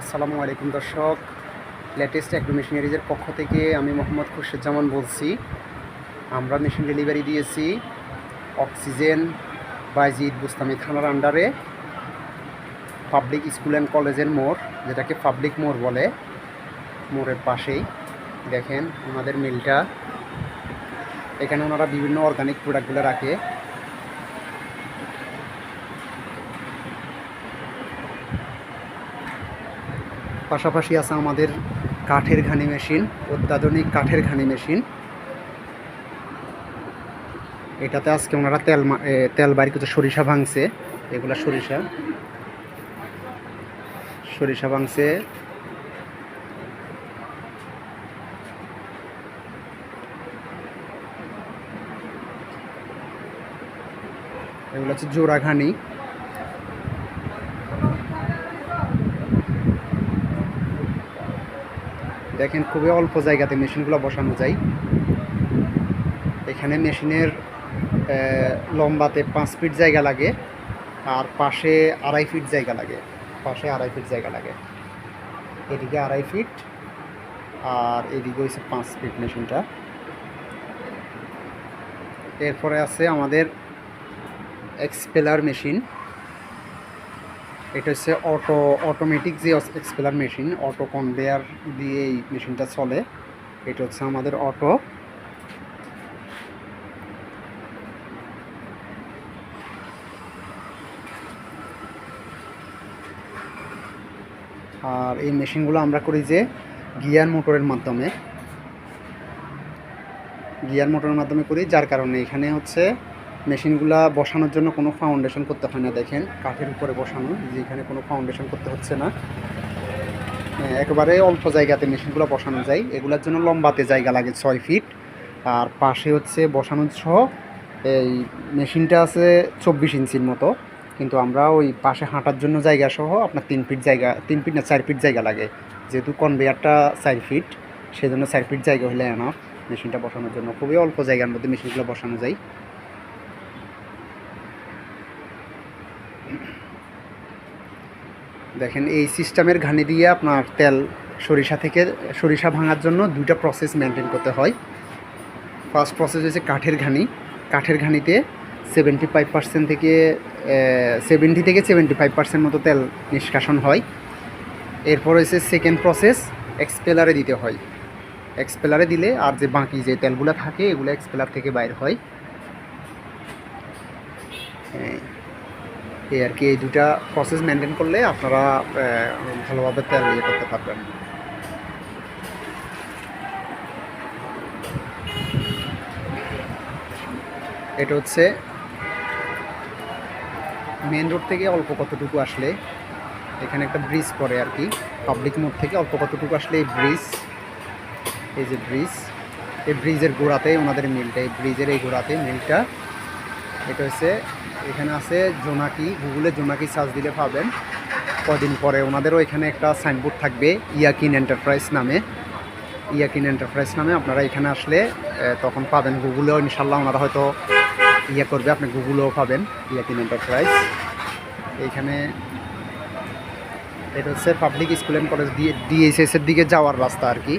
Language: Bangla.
আসসালামু আলাইকুম দর্শক। লেটেস্ট অ্যাগ্রো মেশিনারিজের পক্ষ থেকে আমি মোহাম্মদ খুরশেদজামান বলছি। আমরা মেশিন ডেলিভারি দিয়েছি। অক্সিজেন বাইজিদ বুস্তামি থানার আন্ডারে পাবলিক স্কুল অ্যান্ড কলেজের মোড়, যেটাকে পাবলিক মোড় বলে। মোড়ের পাশেই। দেখেন ওনাদের মিলটা এখানে ওনারা বিভিন্ন অর্গানিক প্রোডাক্টগুলো রাখে। পাশাপাশি আছে আমাদের কাঠের ঘানি মেশিন, অত্যাধুনিক কাঠের ঘানি মেশিন। এটাতে আজকে ওনারা তেল তেল বাইর করছে, সরিষা ভাঙছে। এগুলা সরিষা। সরিষা ভাঙছে। এগুলো হচ্ছে জোড়া ঘানি। দেখেন, খুবই অল্প জায়গাতে মেশিনগুলো বসানো যায়। এখানে মেশিনের লম্বাতে পাঁচ ফিট জায়গা লাগে, আর পাশে আড়াই ফিট জায়গা লাগে। পাশে আড়াই ফিট জায়গা লাগে। এদিকে আড়াই ফিট, আর এদিকে হচ্ছে পাঁচ ফিট মেশিনটা। এরপরে আছে আমাদের এক্সপেলার মেশিন। এটা হচ্ছে অটো অটোমেটিক যে এক্সপেলার মেশিন অটো কনভেয়ার দিয়ে এই মেশিনটা চলে। এটা হচ্ছে আমাদের অটো আর এই মেশিনগুলো আমরা করি যে গিয়ার মোটরের মাধ্যমে। গিয়ার মোটরের মাধ্যমে করি, যার কারণে এখানে হচ্ছে মেশিনগুলা বসানোর জন্য কোনো ফাউন্ডেশন করতে হয় না দেখেন। কাঠের উপরে বসানো যেখানে কোনো ফাউন্ডেশন করতে হচ্ছে না। হ্যাঁ, একেবারে অল্প জায়গাতে মেশিনগুলো বসানো যায়। এগুলোর জন্য লম্বাতে জায়গা লাগে ছয় ফিট। আর পাশে হচ্ছে বসানো সহ এই মেশিনটা আছে চব্বিশ ইঞ্চির মতো। কিন্তু আমরা ওই পাশে হাঁটার জন্য জায়গা সহ আপনার তিন ফিট জায়গা তিন ফিট না চার ফিট জায়গা লাগে। যেহেতু কনভেয়ারটা চার ফিট সেজন্য চার ফিট জায়গা হলে এনাফ মেশিনটা বসানোর জন্য। খুবই অল্প জায়গার মধ্যে মেশিনগুলো বসানো যায়। দেখেন, এই সিস্টেমের ঘানি দিয়ে আপনার তেল সরিষা থেকে, সরিষা ভাঙার জন্য দুইটা প্রসেস মেনটেন করতে হয়। ফার্স্ট প্রসেস হচ্ছে কাঠের ঘানি। কাঠের ঘানিতে সেভেন্টি ফাইভ পার্সেন্ট থেকে সেভেন্টি থেকে সেভেন্টি ফাইভ পার্সেন্ট মতো তেল নিষ্কাশন হয়। এরপর হচ্ছে সেকেন্ড প্রসেস এক্সপেলারে দিতে হয়। এক্সপেলারে দিলে আর যে বাকি যে তেলগুলো থাকে, এগুলো এক্সপেলার থেকে বাইর হয়। এই- আর কি, এই দুটা প্রসেস মেনটেন করলে আপনারা ভালোভাবে তেল ইয়ে করতে পারবেন। এটা হচ্ছে মেন রোড থেকে অল্প কতটুকু আসলে, এখানে একটা ব্রিজ পড়ে আর কি। পাবলিক মোড থেকে অল্প কতটুকু আসলে এই ব্রিজ এই যে ব্রিজ এই ব্রিজের গোড়াতে ওনাদের মিলটা এই ব্রিজের এই গোড়াতে মিলটা এটা হচ্ছে এখানে আছে জোনাকি, গুগলে জোনাকি সার্চ দিলে পাবেন। কদিন পরে ওনাদেরও এখানে একটা সাইনবোর্ড থাকবে, ইয়াকিন এন্টারপ্রাইজ নামে। ইয়াকিন এন্টারপ্রাইজ নামে আপনারা এখানে আসলে তখন পাবেন গুগলেও ইনশাল্লাহ ওনারা হয়তো ইয়ে করবে, আপনি গুগলেও পাবেন ইয়াকিন এন্টারপ্রাইজ। এইখানে এটা হচ্ছে পাবলিক স্কুল অ্যান্ড কলেজ দিয়ে ডিএইচএস এর দিকে যাওয়ার রাস্তা আর কি।